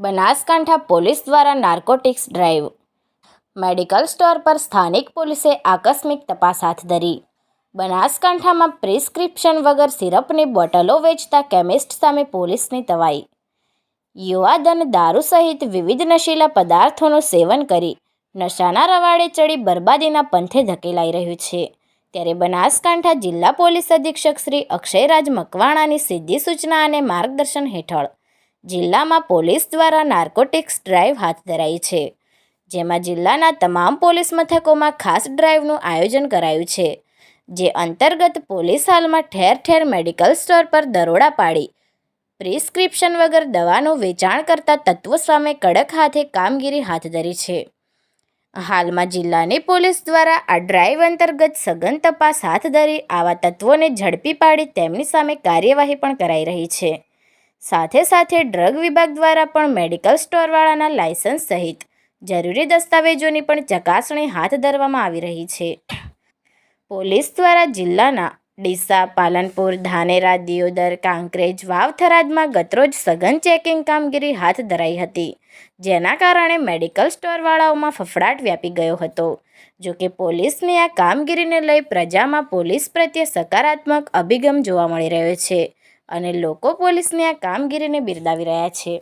Banaskantha police દ્વારા narcotics drive. Medical store પર સ્થાનિક પોલીસે આકસ્મિક તપાસ હાથ ધરી. બનાસકાંઠામાં પ્રિસ્ક્રિપ્શન વગર સિરપની બોટલો વેચતા કેમિસ્ટ સામે પોલીસની તવાઈ. યુવાધન દારૂ સહિત વિવિધ નશીલા પદાર્થોનું સેવન કરી નશાના રવાડે ચડી બરબાદીના પંથે ધકેલાઈ રહ્યું છે. ત્યારે બનાસકાંઠા જિલ્લા પોલીસ અધિક્ષક શ્રી અક્ષયરાજ મકવાણાની સીધી સૂચના અને માર્ગદર્શન હેઠળ જિલ્લામાં પોલીસ દ્વારા નાર્કોટિક્સ ડ્રાઈવ હાથ ધરાઈ છે. જેમાં જિલ્લાના તમામ પોલીસ મથકોમાં ખાસ ડ્રાઈવનું આયોજન કરાયું છે. જે અંતર્ગત પોલીસ હાલમાં ઠેર ઠેર મેડિકલ સ્ટોર પર દરોડા પાડી, પ્રિસ્ક્રિપ્શન વગર દવાનું વેચાણ કરતા તત્વો સામે કડક હાથે કામગીરી હાથ ધરી છે. હાલમાં જિલ્લાની પોલીસ દ્વારા આ ડ્રાઈવ અંતર્ગત સઘન તપાસ હાથ ધરી આવા તત્વોને ઝડપી પાડી તેમની સામે કાર્યવાહી પણ કરાઈ રહી છે. સાથે સાથે ડ્રગ વિભાગ દ્વારા પણ મેડિકલ સ્ટોરવાળાના લાયસન્સ સહિત જરૂરી દસ્તાવેજોની પણ ચકાસણી હાથ ધરવામાં આવી રહી છે. પોલીસ દ્વારા જિલ્લાના ડીસા, પાલનપુર, ધાનેરા, દિયોદર, કાંકરેજ, વાવ થરાદમાં ગતરોજ સઘન ચેકિંગ કામગીરી હાથ ધરાઈ હતી, જેના કારણે મેડિકલ સ્ટોરવાળાઓમાં ફફડાટ વ્યાપી ગયો હતો. જોકે પોલીસની આ કામગીરીને લઈ પ્રજામાં પોલીસ પ્રત્યે સકારાત્મક અભિગમ જોવા મળી રહ્યો છે. અને લોકો પોલીસની આ કામગીરીને બિરદાવી રહ્યા છે.